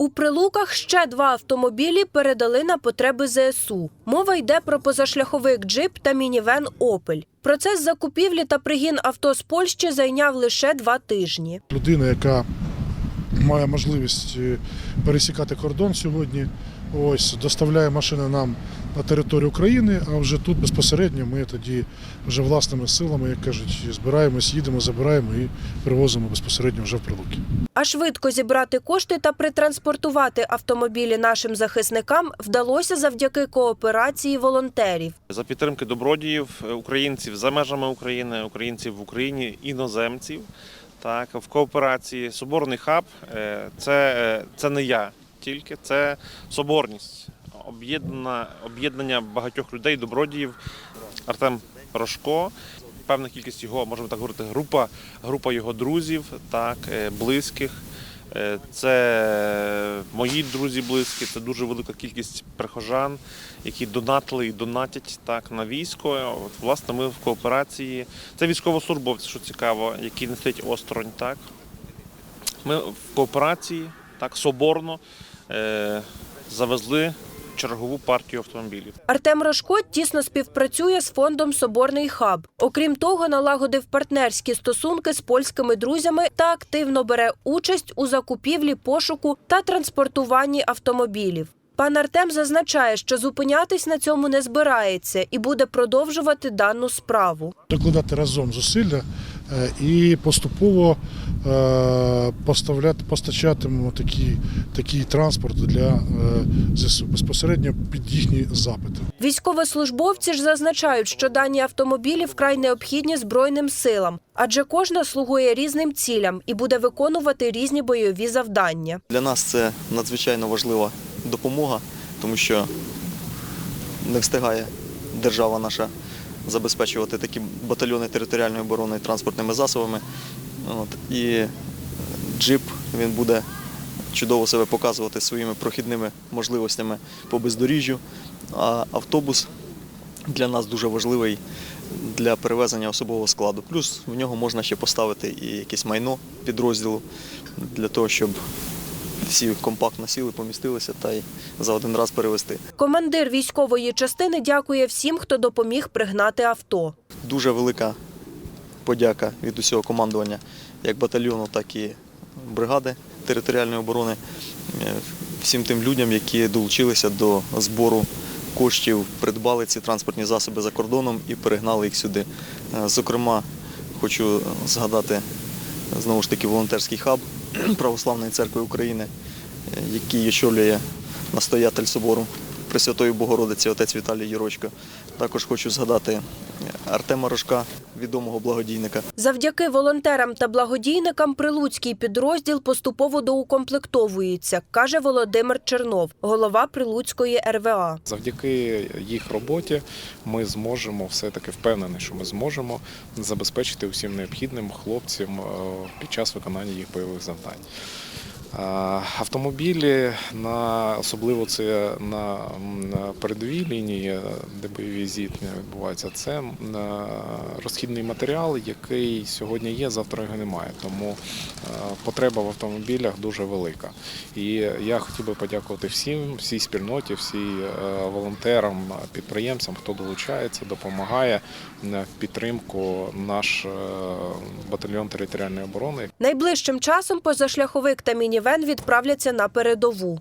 У Прилуках ще два автомобілі передали на потреби ЗСУ. Мова йде про позашляховик джип та мінівен Опель. Процес закупівлі та пригін авто з Польщі зайняв лише два тижні. людина, яка має можливість е, пересікати кордон сьогодні. Ось доставляє машини нам на територію України, а вже тут безпосередньо ми тоді вже власними силами, як кажуть, збираємось, їдемо, забираємо і привозимо безпосередньо вже в прилуки. А швидко зібрати кошти та притранспортувати автомобілі нашим захисникам вдалося завдяки кооперації волонтерів. За підтримки добродіїв, е, українців за межами України, українців в Україні, іноземців. Так, в кооперації Соборний хаб е, це, е, це не я тільки, це соборність, об'єднання багатьох людей, добродіїв. Артем Рожко, певна кількість його, можемо так говорити, група, група його друзів, так, е, близьких. Е, Це мої друзі близькі, це дуже велика кількість прихожан, які донатили і донатять так на військо. От, власне, ми в кооперації. Це військовослужбовці, що цікаво, які не стоять осторонь. Так. Ми в кооперації, так, соборно е, завезли чергову партію автомобілів. Артем Рожко тісно співпрацює з фондом Соборний хаб. Окрім того, налагодив партнерські стосунки з польськими друзями та активно бере участь у закупівлі, пошуку та транспортуванні автомобілів. Пан Артем зазначає, що зупинятись на цьому не збирається і буде продовжувати дану справу. Докладати разом зусилля е, і поступово е, поставляти, постачатимемо такий, такий транспорт для е, ЗСУ безпосередньо під їхні запити. Військовослужбовці ж зазначають, що дані автомобілі вкрай необхідні Збройним силам, адже кожна слугує різним цілям і буде виконувати різні бойові завдання. Для нас це надзвичайно важлива допомога, тому що не встигає держава наша забезпечувати такі батальйони територіальної оборони транспортними засобами. От. І джип він буде чудово себе показувати своїми прохідними можливостями по бездоріжжю. А автобус для нас дуже важливий для перевезення особового складу. Плюс в нього можна ще поставити і якесь майно підрозділу для того, щоб всі компактно сіли, помістилися та й за один раз перевезти. Командир військової частини дякує всім, хто допоміг пригнати авто. Дуже велика подяка від усього командування, як батальйону, так і бригади територіальної оборони, е, всім тим людям, які долучилися до збору коштів, придбали ці транспортні засоби за кордоном і перегнали їх сюди. Е, Зокрема, хочу згадати знову ж таки волонтерський хаб Православної церкви України, е, який очолює настоятель собору Пресвятої Богородиці, отець Віталій Єрочко. Також хочу згадати Артема Рожка, відомого благодійника. Завдяки волонтерам та благодійникам прилуцький підрозділ поступово доукомплектовується, каже Володимир Чернов, голова Прилуцької РВА. Завдяки їх роботі ми зможемо все-таки впевнений, що ми зможемо забезпечити усім необхідним хлопцям е, під час виконання їх бойових завдань. Автомобілі на особливо це на передовій лінії, де бойові зіткнення відбуваються. Це розхідний матеріал, який сьогодні є, завтра його немає. Тому потреба в автомобілях дуже велика. І я хотів би подякувати всім, всій спільноті, всій е, волонтерам, підприємцям, хто долучається, допомагає в підтримку наш е, батальйон територіальної оборони. Найближчим часом позашляховик та мінівен відправляться на передову.